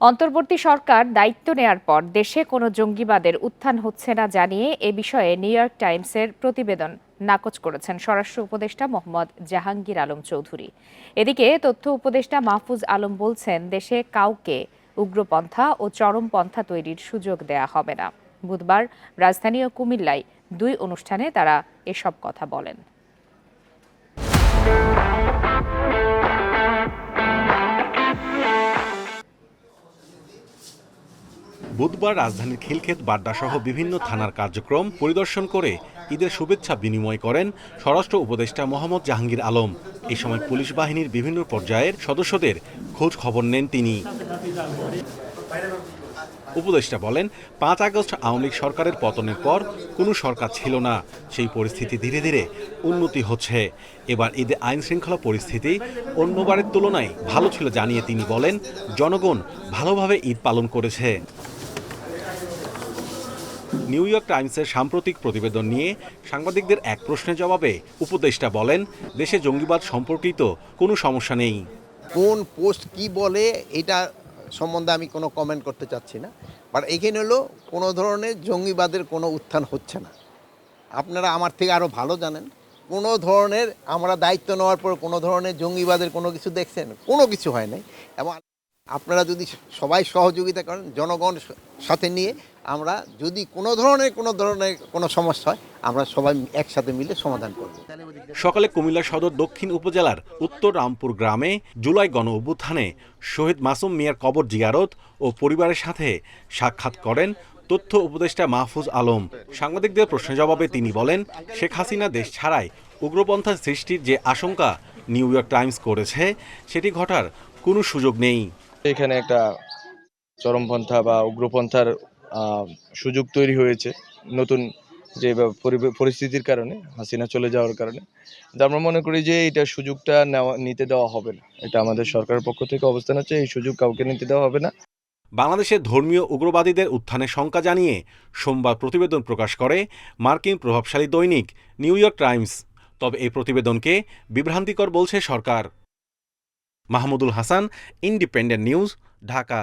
অন্তর্বর্তী সরকার দায়িত্ব নেয়ার পর দেশে কোনো জঙ্গিবাদের উত্থান হচ্ছে না জানিয়ে এ বিষয়ে নিউ ইয়র্ক টাইমসের প্রতিবেদন নাকচ করেছেন স্বরাষ্ট্র উপদেষ্টা মোহাম্মদ জাহাঙ্গীর আলম চৌধুরী। এদিকে তথ্য উপদেষ্টা মাহফুজ আলম বলছেন, দেশে কাউকে উগ্রপন্থা ও চরমপন্থা তৈরির সুযোগ দেয়া হবে না। বুধবার রাজধানী ও কুমিল্লায় দুই অনুষ্ঠানে তারা এসব কথা বলেন। বুধবার রাজধানীর খিলক্ষেত, বাড্ডাসহ বিভিন্ন থানার কার্যক্রম পরিদর্শন করে ঈদের শুভেচ্ছা বিনিময় করেন স্বরাষ্ট্র উপদেষ্টা মোহাম্মদ জাহাঙ্গীর আলম। এই সময় পুলিশ বাহিনীর বিভিন্ন পর্যায়ের সদস্যদের খোঁজ খবর নেন তিনি। উপদেষ্টা বলেন, পাঁচ আগস্ট আওয়ামী লীগ সরকারের পতনের পর কোনো সরকার ছিল না। সেই পরিস্থিতি ধীরে ধীরে উন্নতি হচ্ছে। এবার ঈদে আইন শৃঙ্খলা পরিস্থিতি অন্যবারের তুলনায় ভালো ছিল জানিয়ে তিনি বলেন, জনগণ ভালোভাবে ঈদ পালন করেছে। নিউ ইয়র্ক টাইমসের সাম্প্রতিক প্রতিবেদন নিয়ে সাংবাদিকদের এক প্রশ্নের জবাবে উপদেষ্টা বলেন, দেশে জঙ্গিবাদ সম্পর্কিত কোনো সমস্যা নেই। কোন পোস্ট কি বলে, এটা সম্বন্ধে আমি কোনো কমেন্ট করতে চাচ্ছি না। বাট এখানে হলো কোনো ধরনের জঙ্গিবাদের কোনো উত্থান হচ্ছে না। আপনারা আমার থেকে আরও ভালো জানেন, কোনো ধরনের আমরা দায়িত্ব নেওয়ার পর কোনো ধরনের জঙ্গিবাদের কোনো কিছু দেখছেন, কোনো কিছু হয় নাই। এবং আপনারা যদি সবাই সহযোগিতা করেন, জনগণ সাথে নিয়ে আমরা যদি কোনো ধরনের কোনো ধরনের কোনো সমস্যা হয়, আমরা সবাই একসাথে মিলে সমাধান করব। সকালে কুমিল্লা সদর দক্ষিণ উপজেলার উত্তর রামপুর গ্রামে জুলাই গণ অভ্যুত্থানে শহীদ মাসুম মিয়ার কবর জিয়ারত ও পরিবারের সাথে সাক্ষাৎ করেন তথ্য উপদেষ্টা মাহফুজ আলম। সাংবাদিকদের প্রশ্নের জবাবে তিনি বলেন, শেখ হাসিনা দেশ ছাড়াই উগ্রপন্থার সৃষ্টির যে আশঙ্কা নিউ ইয়র্ক টাইমস করেছে, সেটি ঘটার কোনো সুযোগ নেই। এখানে একটা চরমপন্থা বা উগ্রপন্থার সুযোগ তৈরি হয়েছে নতুন যে পরিস্থিতির কারণে, হাসিনা চলে যাওয়ার কারণে। আমরা মনে করি যে এটা সুযোগটা নেওয়া, নিতে দেওয়া হবে না। এটা আমাদের সরকারের পক্ষ থেকে অবস্থান হচ্ছে, এই সুযোগ কাউকে নিতে দেওয়া হবে না। বাংলাদেশের ধর্মীয় উগ্রবাদীদের উত্থানের শঙ্কা জানিয়ে সোমবার প্রতিবেদন প্রকাশ করে মার্কিন প্রভাবশালী দৈনিক নিউ ইয়র্ক টাইমস। তবে এই প্রতিবেদনকে বিভ্রান্তিকর বলছে সরকার। Mahmudul Hasan independent news Dhaka